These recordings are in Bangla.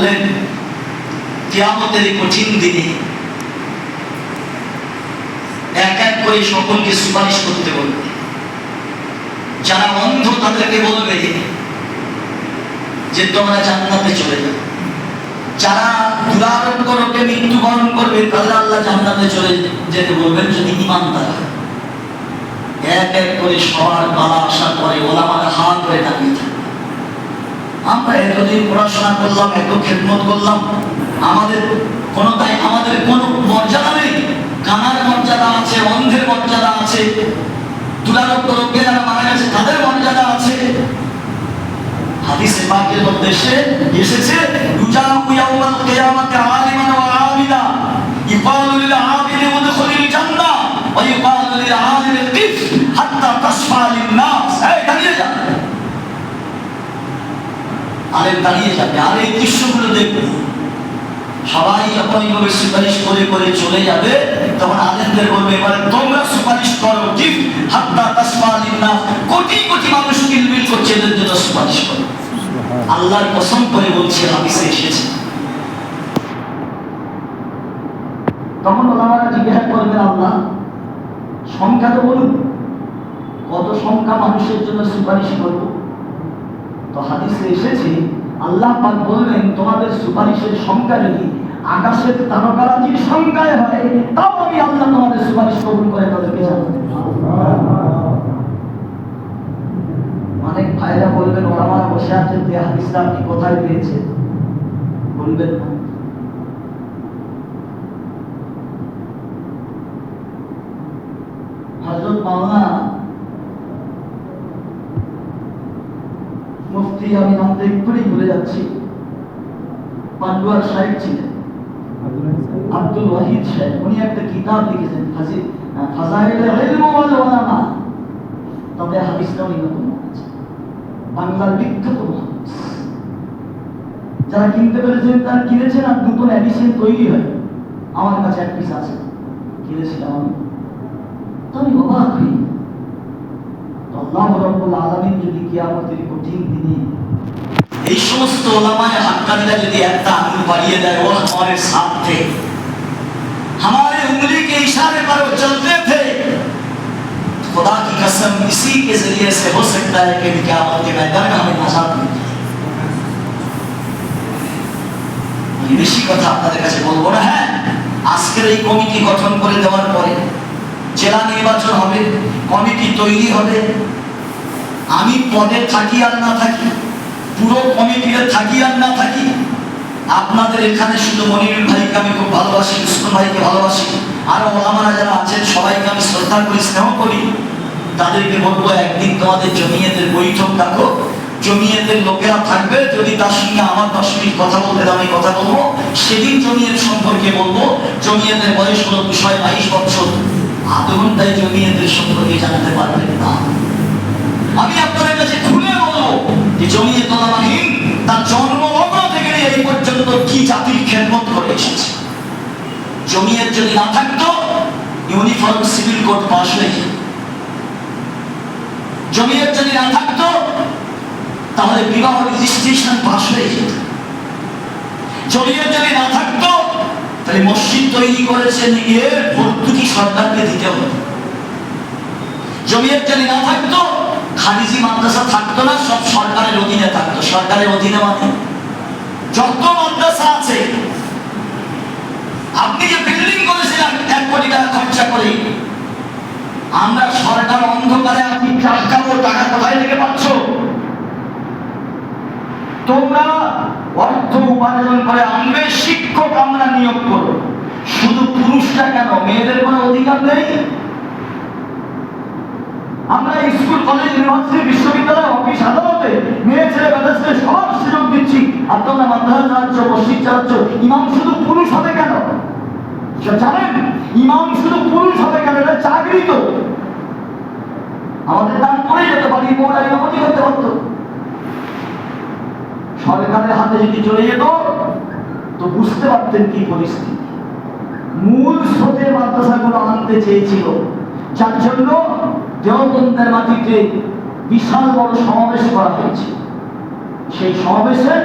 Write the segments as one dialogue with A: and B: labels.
A: বললেন কেয়ামতের কঠিন দিনে এক এক করে সকলকে সুপারিশ করতে বলবে। যারা অন্ধ তাদেরকে বলবে যে তোমরা জান্নাতে চলে যাও। যারা দুরারোগ্য রোগে মৃত্যুবরণ করবে, তাদের আল্লাহ জান্নাতে চলে যেতে বলবেন যদি ইমান তারা। এক এক করে সবার পালা আসার পরে ওলামারা হাত করে দাঁড়িয়ে থাকবে আমরা এতদিন পড়াশোনা করলাম, এত খেদমত করলাম। আমাদের কোনো তাই আমাদের কোনো মর্যাদা নেই। কানার মর্যাদা আছে, অন্ধের মর্যাদা আছে দুরারোগ্য রোগে যারা মারা গেছে, তাদের মর্যাদা আছে। হাদিসে পাকের মধ্যে এসেছে রুজাউ ইয়াউমাল কিয়ামাতি আলিমান ওয়া আবিদা। ইকালু লিল আবিদি উদখুলিল জান্নাহ ওয়া আলিমি কিফ হাত্তা তাসফা লিন নাস এই দাঁড়িয়ে যা আলেম দাঁড়িয়ে যাবে আর এই দৃশ্যগুলো দেখবে। সবাই যখন এইভাবে সুপারিশ করে করে চলে যাবে তখন আলেমদের বলবে এবারে তোমরা সুপারিশ করো কিফ হাত্তা তাসফা লিন কোটি কোটি মানুষ কিলবিল করছে এদের জন্য সুপারিশ করো। আল্লাহর কসম করে বলছে হাদিসে এসেছে। তখন ওলামারা জিজ্ঞাসা করবেন আল্লাহ সংখ্যা তো বলুন কত সংখ্যা মানুষের জন্য সুপারিশ করব? তো হাদিসে এসেছে, আল্লাহ পাক বলবেন তোমাদের সুপারিশের সংখ্যা যদি আকাশের তারকারাজির সংখ্যায় হয়, তাও আমি আল্লাহ তোমাদের সুপারিশ কবুল করে তাদেরকে অনেক ভাইরা বলবেন ওলামারা বসে আছেন যে হাদিসটা আপনি কোথায় পেয়েছেন? বলবেন না। হযরত মাওলানা আমি নামটা এক্ষুনি ভুলে যাচ্ছি। পান্ডুয়ার সাহেব ছিলেন। আব্দুল ওয়াহিদ সাহেব, উনি একটা কিতাব লিখেছেন যারা কিনতে তারা কিনেছেন আর তৈরি হয়। আমার কাছে কিনেছিলাম যদি কিয়ামতের কঠিন দিনে এই সমস্ত ওলামায় হাক্কানিরা যদি একটা আঙুল বাড়িয়ে দেয় ও हमारे साथ थे हमारे उंगली के इशारे पर वो चलते थे खुदा की कसम इसी के जरिए से हो सकता है कि कियामत के मैदान में हमें आजाद मिल जाए আমি বেশি কথা আপনাদের কাছে বলবো না হ্যাঁ আজকের এই কমিটি গঠন করে দেওয়ার পরে জেলা নির্বাচন হবে কমিটি তৈরি হবে আমি পদে থাকি আর না থাকি পুরো কমিটিতে থাকি আর না থাকি, আপনাদের এখানে শুধু মনির ভাইকে আমি খুব ভালোবাসি উসমান ভাইকে ভালোবাসি, আর ওলামারা যারা আছেন, সবাইকে আমি শ্রদ্ধা করি, স্নেহ করি। তাদেরকে বলব, একদিন তোমাদের জমিয়েদের বৈঠক ডাকো জমিয়েতের লোকেরা থাকবে, যদি তার সঙ্গে আমার দশ মিনিট কথা বলতে আমি কথা বলব। সেদিন জমিয়েত সম্পর্কে বলব। জমিয়েতের বয়স হলো দুশো বাইশ বছর। আধ ঘন্টায় জমিয়েতের সম্পর্কে জানাতে পারবেন না। আমি আপনাদের কাছে খুলে যে জমিয়ত ওলামাহীন তার জন্মলগ্ন থেকে এই পর্যন্ত কি জাতির খেদমত করে এসেছে? জমিয়ত যদি না থাকতো ইউনিফর্ম সিভিল কোড পাশ হয়ে যেত। যদি না থাকতো, তাহলে বিবাহ রেজিস্ট্রেশন পাশ হয়ে যেত। জমিয়ত যদি না থাকতো, তাহলে মসজিদ তৈরি করেছেন এর ভর্তুকি সরকারকে দিতে হতো জমিয়ত যদি না থাকতো খারিজি মাদ্রাসা থাকতো না, সব সরকারের অধীনে থাকতো। সরকারের অধীনে মানে? যত মাদ্রাসা আছে, আপনি যে বিল্ডিং করেছিলেন, এক কোটি টাকা খরচা করে আমরা সরকার অন্ধকারে আপনি চাপকাবো টাকা কোথায় থেকে পাচ্ছ? তোমরা অর্থ উপার্জন করে আনবে, শিক্ষক আমরা নিয়োগ করো শুধু পুরুষরা কেন? মেয়েদের কোনো অধিকার নেই? আমরা স্কুল, কলেজ ইউনিভার্সিটি বিশ্ববিদ্যালয়, অফিস, আদালতে মেয়ে, ছেলে বেদা সব সুযোগ দিচ্ছি। আর তোমরা মাদ্রাসা চালাচ্ছ মসজিদ চালাচ্ছ ইমাম শুধু পুরুষ হবে কেন? জানেন, ইমাম শুধু পুরুষ হবে কেন? এটা চাকরি তো আমাদের দান করে যেতে পারি মহিলা ইমামতি করতে পারতো। সরকারের হাতে যদি চলে যেত, তো বুঝতে পারতেন কি পরিস্থিতি। মূল স্রোতে মাদ্রাসাগুলো আনতে চেয়েছিল। যার জন্য দেওবন্দের মাটিতে বিশাল বড় সমাবেশ করা হয়েছে। সেই সমাবেশে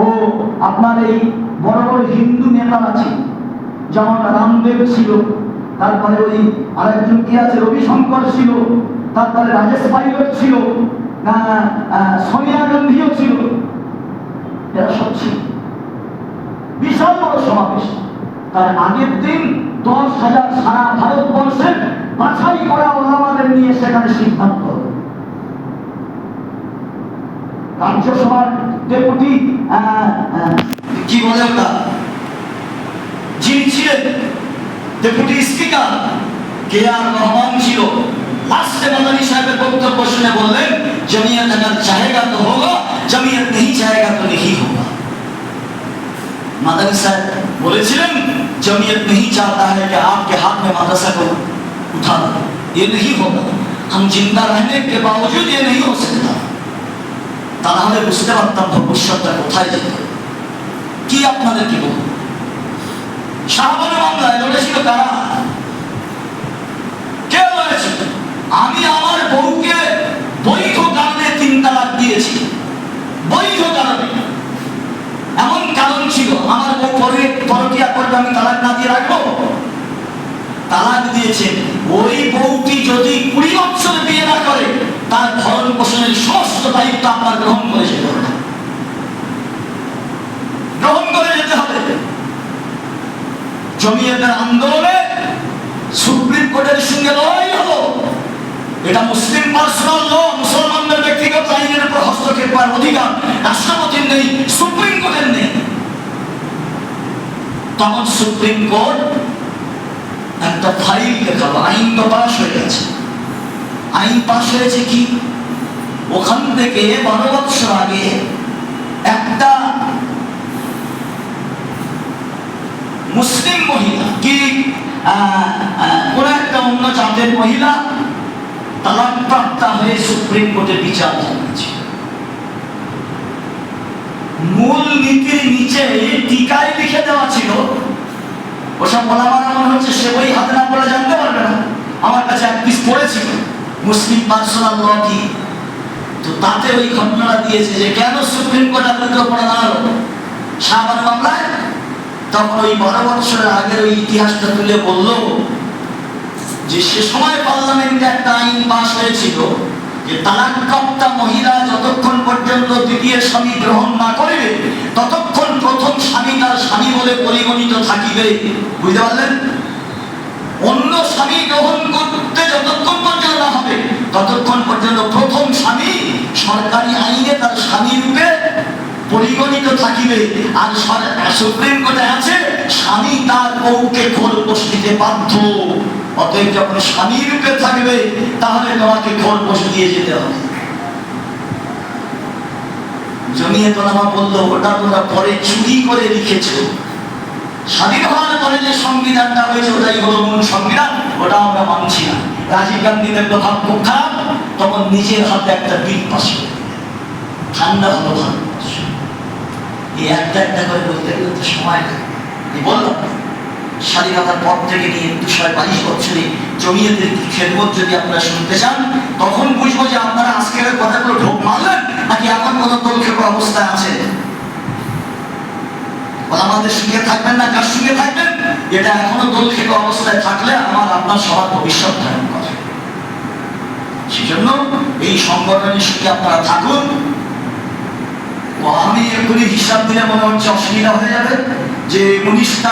A: ও আপনার এই বড় বড় হিন্দু নেতারা ছিল, যেমন রামদেব ছিল, তারপরে ওই আরেকজন কি আছে, রবিশঙ্কর ছিল, তারপরে রাজেশ পাইলট ছিল সোনিয়া গান্ধীও ছিল। এরা সব ছিল। বিশাল বড় সমাবেশ। তার আগের দিন দশ হাজার সারা ভারতবর্ষের বাছাই সিদ্ধান্ত রাজ্যসভার ডেপুটি কি বলে ওটা যিনি ছিলেন deputy speaker K R Rahman ছিল লাস্টে মাদানী সাহেবের বক্তব্য শুনে বললেন জমিয়ত अगर चाहेगा तो होगा জমিয়ত नहीं चाहेगा तो नहीं होगा মাদানী সাহেব বলেছিলেন জমিয়ত नहीं चाहता है कि आपके हाथ में মাদ্রাসা को उठा दो ये नहीं होगा हम जिंदा रहने के बावजूद ये नहीं हो सकता তা না হলে বুঝতে পারতাম ভবিষ্যৎটা কোথায় যেত কি আপনাদের কি বলবো শাহবানের মামলায় লড়েছিল কারা কে লড়েছিল আমি আমার বউকে বৈধ কারণে তিন তালাক দিয়েছি বৈধ কারণে এমন কারণ ছিল আমার বউ পরে পরকিয়া করবে আমি তালাক না দিয়ে রাখবো তালাক দিয়েছেন। ওই বউটি যদি কুড়ি বছর বিয়ে না করে, তার ভরণ পোষণের সমস্ত দায়িত্ব আপনার গ্রহণ করে যেতে হবে। গ্রহণ করে যেতে হবে। আন্দোলনে সুপ্রিম কোর্টের সঙ্গে লড়াই হলো। এটা মুসলিম পার্সোনাল ল, মুসলমানদের ব্যক্তিগত আইনের উপর হস্তক্ষেপ করার অধিকার রাষ্ট্রপতির নেই, সুপ্রিম কোর্টের নেই। তখন সুপ্রিম কোর্ট একটা ফাইল দেখাবো আইন তো পাশ হয়ে গেছে। আইন পাশ হয়েছে কি? ওখান থেকে বারো বছর আগে একটা মুসলিম মহিলা কি কোন একটা অন্য জাতের মহিলা তালাক প্রাপ্তা হয়ে সুপ্রিম কোর্টে বিচার জানিয়েছে। মূল নীতির নিচে টিকায় লিখে দেওয়া ছিল ওসব বলা মানে হচ্ছে সে বই হাতে না পড়ে জানতে পারবে না। আমার কাছে এক পিস পড়েছিল, মুসলিম পার্সোনাল ল কি? তো তাতে ওই ঘটনাটা দিয়েছে যে কেন সুপ্রিম কোর্ট আপনাকে পড়ে দাঁড়াল শাহবান মামলায়? তখন ওই বারো বছরের আগের ওই ইতিহাসটা তুলে বলল যে সে সময় পার্লামেন্টে একটা আইন পাশ হয়েছিল যতক্ষণ ততক্ষণ প্রথম স্বামী তার স্বামী বলে পরিগণিত থাকিবে। বুঝতে পারলেন? অন্য স্বামী গ্রহণ করতে যতক্ষণ পর্যন্ত হবে, ততক্ষণ পর্যন্ত প্রথম স্বামী সরকারি আইনে তার স্বামী পরিগণিত থাকিবে। আর সুপ্রিম কোর্টে আছে, স্বামী তার বউকে খোরপোশ দিতে বাধ্য। অতএব যখন স্বামী রূপে থাকবে, তাহলে তোমাকে খোরপোশ দিয়ে যেতে হবে। জমিয়ে বলল, ওটা তোমরা পরে চুরি করে লিখেছো। স্বাধীন হওয়ার পরে যে সংবিধানটা হয়েছে, ওটাই হলো মূল সংবিধান। ওটা আমরা মানছি না। রাজীব গান্ধী দেখল ভাব খুব তখন নিজের হাতে একটা বিল ঠান্ডা হলো ভারতবর্ষ এই একটা একটা করে বলতে গেলে সময় এই বললাম, স্বাধীনতার পর থেকে নিয়ে দুশো বাইশ বছরে জমিয়েদের খেদমত যদি আপনারা শুনতে চান, তখন বুঝব যে আপনারা আজকের কথাগুলো ঢোক মারলেন, নাকি এমন কোনো দলক্ষেপ অবস্থায় আছে আমাদের সঙ্গে থাকবেন না, কার সঙ্গে থাকবেন? এটা এখনও খেতে অবস্থায় থাকলে আমার আপনার সবার ভবিষ্যৎ ধারণ করে। সেজন্য এই সংগঠনের সঙ্গে আপনারা থাকুন আমি এক্ষুনি হিসাব দিলে মনে হচ্ছে অসুবিধা হয়ে যাবে। যে উনিশটা